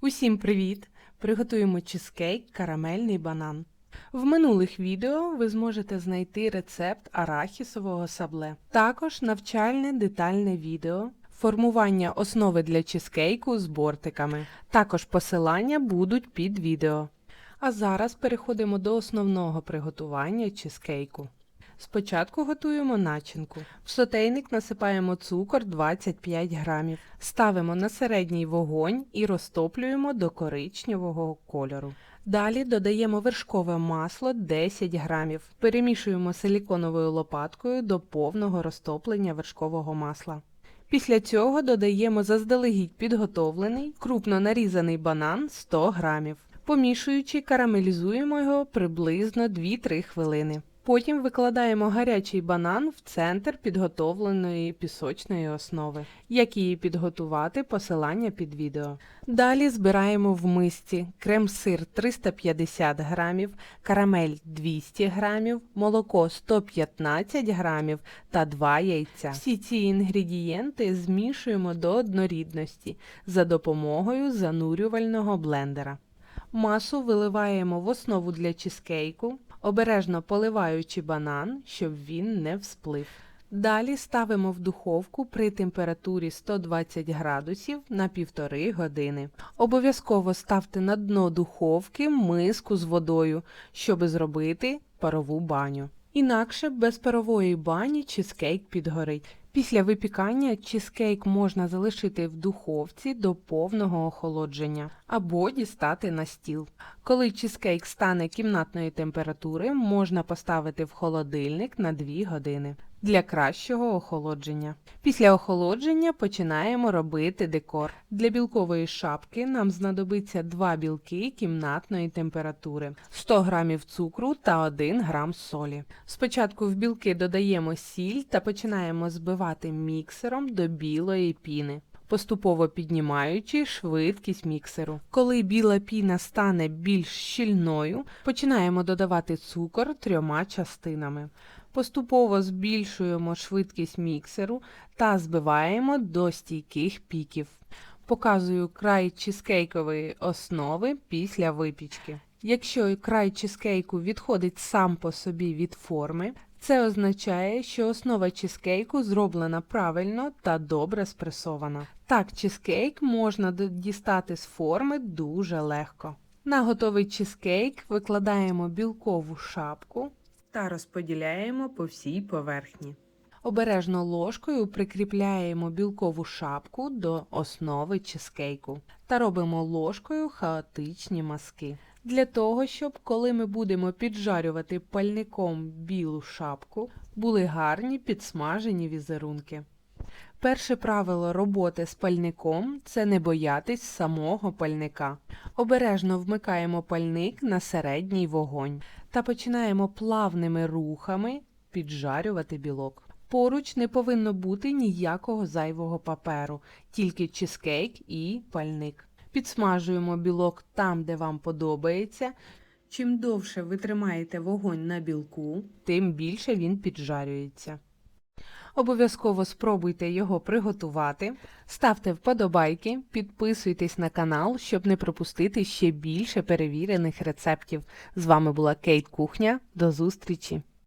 Усім привіт! Приготуємо чизкейк карамельний банан. В минулих відео ви зможете знайти рецепт арахісового сабле. Також навчальне детальне відео, формування основи для чизкейку з бортиками. Також посилання будуть під відео. А зараз переходимо до основного приготування чизкейку. Спочатку готуємо начинку. В сотейник насипаємо цукор 25 грамів. Ставимо на середній вогонь і розтоплюємо до коричневого кольору. Далі додаємо вершкове масло 10 грамів. Перемішуємо силіконовою лопаткою до повного розтоплення вершкового масла. Після цього додаємо заздалегідь підготовлений, крупно нарізаний банан 100 грамів. Помішуючи, карамелізуємо його приблизно 2-3 хвилини. Потім викладаємо гарячий банан в центр підготовленої пісочної основи. Як її підготувати, посилання під відео. Далі збираємо в мисці крем-сир 350 грамів, карамель 200 грамів, молоко 115 грамів та 2 яйця. Всі ці інгредієнти змішуємо до однорідності за допомогою занурювального блендера. Масу виливаємо в основу для чизкейку, обережно поливаючи банан, щоб він не всплив. Далі ставимо в духовку при температурі 120 градусів на півтори години. Обов'язково ставте на дно духовки миску з водою, щоб зробити парову баню. Інакше без парової бані чизкейк підгорить. Після випікання чизкейк можна залишити в духовці до повного охолодження або дістати на стіл. Коли чизкейк стане кімнатної температури, можна поставити в холодильник на 2 години для кращого охолодження. Після охолодження починаємо робити декор. Для білкової шапки нам знадобиться 2 білки кімнатної температури, 100 г цукру та 1 грам солі. Спочатку в білки додаємо сіль та починаємо збивати міксером до білої піни. Поступово піднімаючи швидкість міксеру. Коли біла піна стане більш щільною, починаємо додавати цукор трьома частинами. Поступово збільшуємо швидкість міксеру та збиваємо до стійких піків. Показую край чизкейкової основи після випічки. Якщо край чизкейку відходить сам по собі від форми, це означає, що основа чизкейку зроблена правильно та добре спресована. Так, чизкейк можна дістати з форми дуже легко. На готовий чизкейк викладаємо білкову шапку та розподіляємо по всій поверхні. Обережно ложкою прикріпляємо білкову шапку до основи чизкейку та робимо ложкою хаотичні маски. Для того, щоб коли ми будемо піджарювати пальником білу шапку, були гарні підсмажені візерунки. Перше правило роботи з пальником це не боятись самого пальника. Обережно вмикаємо пальник на середній вогонь та починаємо плавними рухами піджарювати білок. Поруч не повинно бути ніякого зайвого паперу, тільки чизкейк і пальник. Підсмажуємо білок там, де вам подобається. Чим довше ви тримаєте вогонь на білку, тим більше він піджарюється. Обов'язково спробуйте його приготувати, ставте вподобайки, підписуйтесь на канал, щоб не пропустити ще більше перевірених рецептів. З вами була Кейт Кухня. До зустрічі!